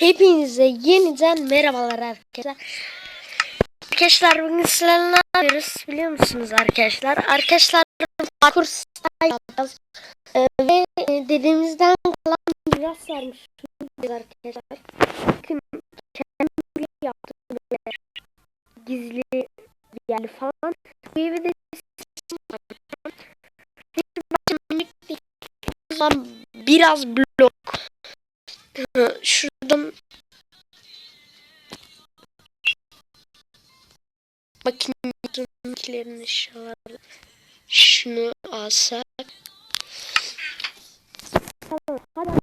Hepinize yeniden merhabalar arkadaşlar. Arkadaşlar bugün sizlerle ne yapıyoruz biliyor musunuz arkadaşlar? Arkadaşlar parkur yapacağız. Ee, ve e, dedemizden kalan biraz sarmış arkadaşlar. Bakın kendim yaptım böyle gizli bir yerli falan. Bu evi de biraz blok alsak. Tamam. Hadi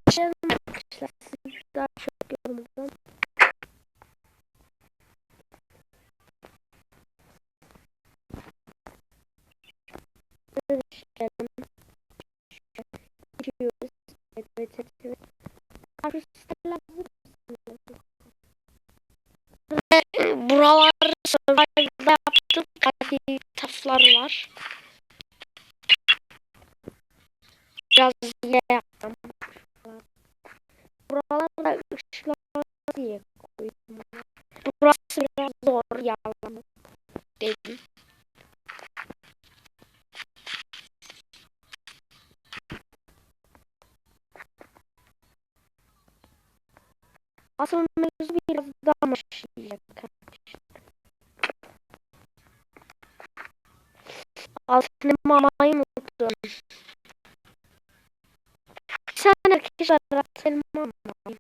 Sen arkadaşlar aslında mamayı.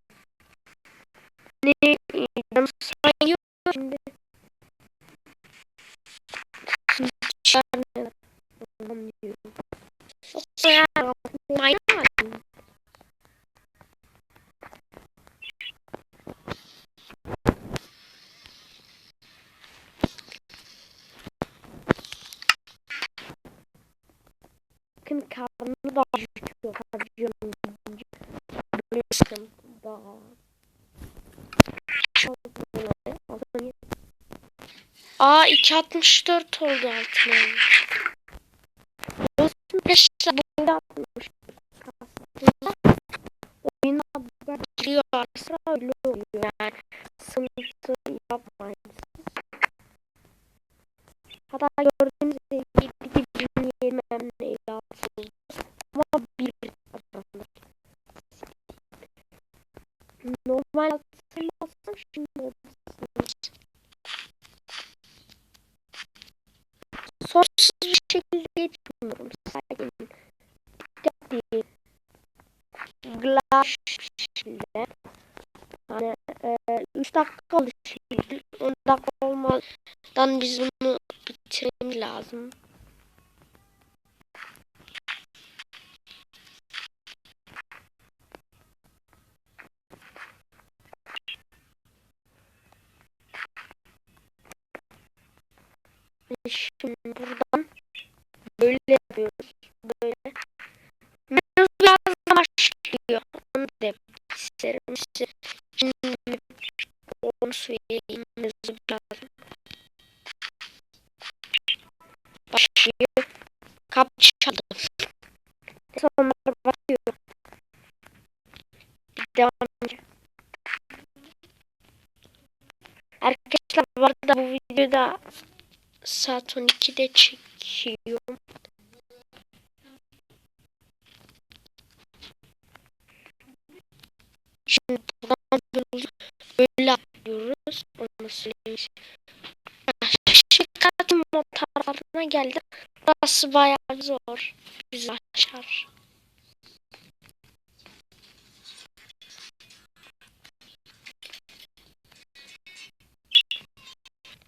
Ne canım sayıyor şimdi. Şimdi çağırmıyor. Anlamıyorum. Yoksa ya mamayı Bakın karnı da acıkıyor. Harcıyorum. Böyle sıkıntı daha. Çok böyle. Aa 2.64 oldu altına. Arkadaşlar burada 60. Aslında oyuna bu giriyor. Sıra öyle oluyor yani. Sıkıntı yapmayın. Hatta gördüğünüz gibi bir yemem neyle atıldı. Ama bir kazandı. Normal atılmazsam şimdi olmasın. Sorsuz bir şekilde geçmiyorum. Sakin. Dikkat değil. Glass şekilde. Hani 3 e, dakika oldu şimdi. 10 dakika olmadan biz bitirmemiz lazım. Şimdi buradan böyle yapıyoruz. Böyle. Mevzu biraz başlıyor. Onu da isterim size. Şimdi onu söyleyeyim. Mevzu biraz Arkadaşlar bu arada bu videoda saat 12'de çekiyorum. Şimdi buradan böyle yapıyoruz. Onu söyleyeyim. Şirket motorlarına geldim. Burası bayağı zor. Güzel aşar.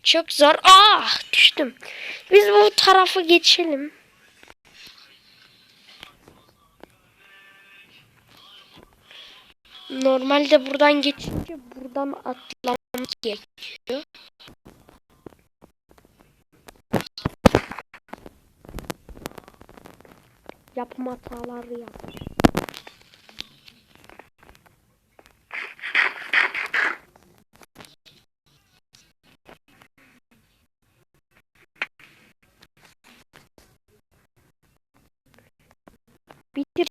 Çok zor. Ah düştüm. Biz bu tarafa geçelim. Normalde buradan geçince buradan atlamamız gerekiyor. Yapma hataları yap. питер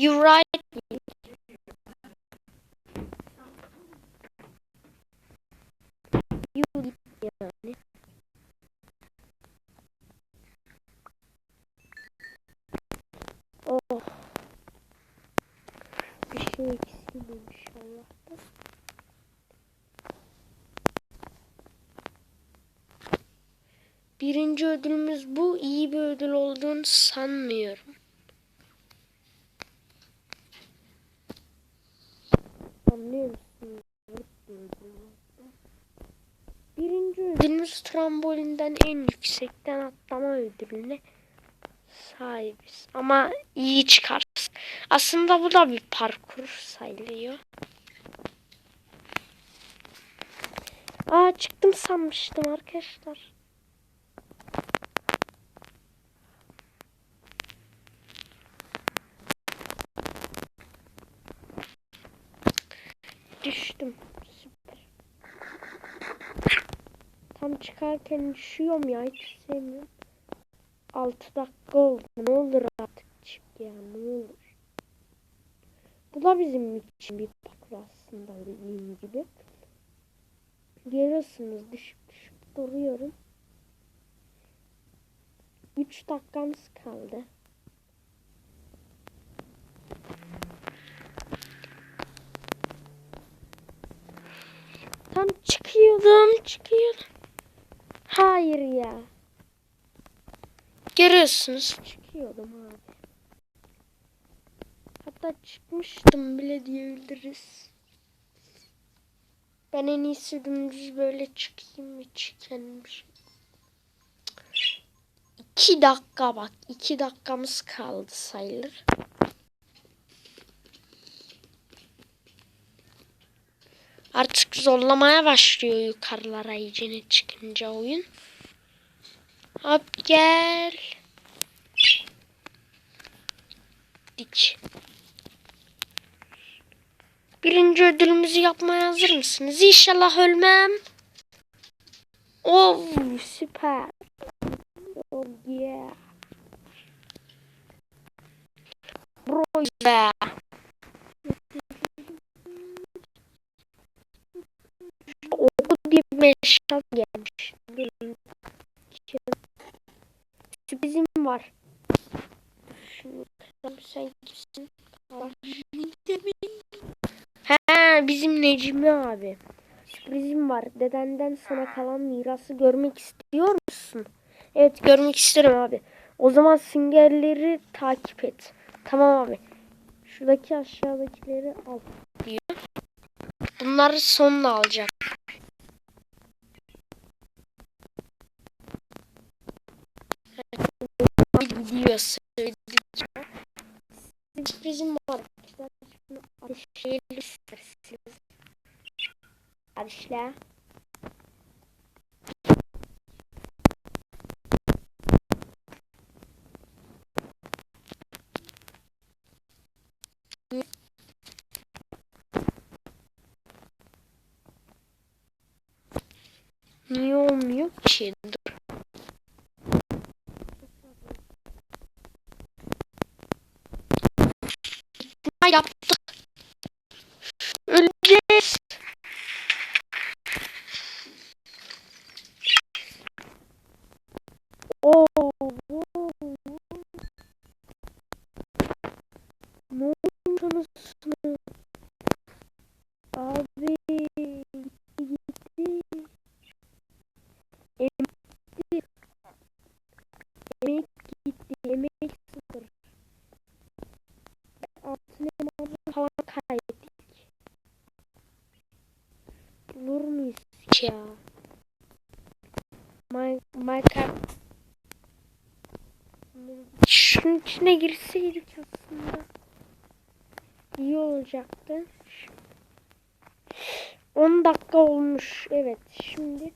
You right. You yani. Oh. Bir şey eksilmemiş Allah'tan. Birinci ödülümüz bu. İyi bir ödül olduğunu sanmıyorum. Anlıyor musunuz? Birinci ödülümüz trambolinden en yüksekten atlama ödülüne sahibiz. Ama iyi çıkarsın. Aslında bu da bir parkur sayılıyor. Aa çıktım sanmıştım arkadaşlar. Düştüm. Süper. Tam çıkarken düşüyorum ya hiç sevmiyorum. 6 dakika oldu. Ne olur artık çık ya ne olur. Bu da bizim için bir parkur aslında dediğim gibi. Görüyorsunuz düşüp düşüp duruyorum. 3 dakikamız kaldı. Tam çıkıyordum, çıkıyordum. Hayır ya. Görüyorsunuz çıkıyordum abi. Hatta çıkmıştım bile diyebiliriz. Ben en iyisi dümdüz böyle çıkayım bir şey. İki dakika bak. iki dakikamız kaldı sayılır. Artık zorlamaya başlıyor yukarılara iyicene çıkınca oyun. Hop gel. Dik. Birinci ödülümüzü yapmaya hazır mısınız? İnşallah ölmem. Oh süper. Oh yeah. Bro yeah. Meşal gelmiş. Sürprizim var. Şunu sen kimsin? He bizim Necmi abi. Sürprizim var. Dedenden sana kalan mirası görmek istiyor musun? Evet görmek isterim abi. O zaman singerleri takip et. Tamam abi. Şuradaki aşağıdakileri al diyor. Bunları sonuna alacak. piacere di sorpresi morti alışveriş sessiz alışla Niye olmuyor ki? Öleceğiz. Oo. Ne oldu anasını? Abi gitti gitti. Emek gitti. Emek gitti. Emek sıfır. Altın elmanı falan kaybettik. Bulur muyuz ki ya? My, Minecraft Şunun içine girseydik aslında iyi olacaktı. 10 dakika olmuş. Evet şimdi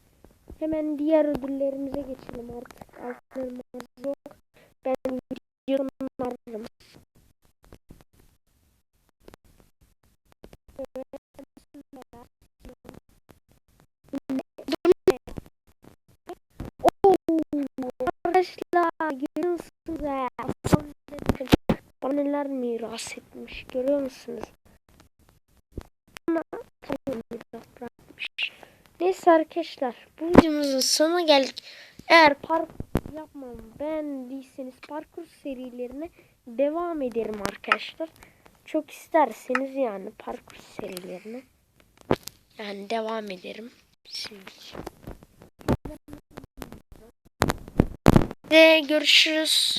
hemen diğer ödüllerimize geçelim artık. Altlarımız yok. Ben videonun ararım. Arkadaşlar görüyorsunuz ya. Bana neler miras etmiş. Görüyor musunuz? Ama. Neyse arkadaşlar bu videomuzun sonuna geldik. Eğer parkur yapmamı beğendiyseniz parkur serilerine devam ederim arkadaşlar. Çok isterseniz yani parkur serilerine yani devam ederim. İçin. Ve görüşürüz.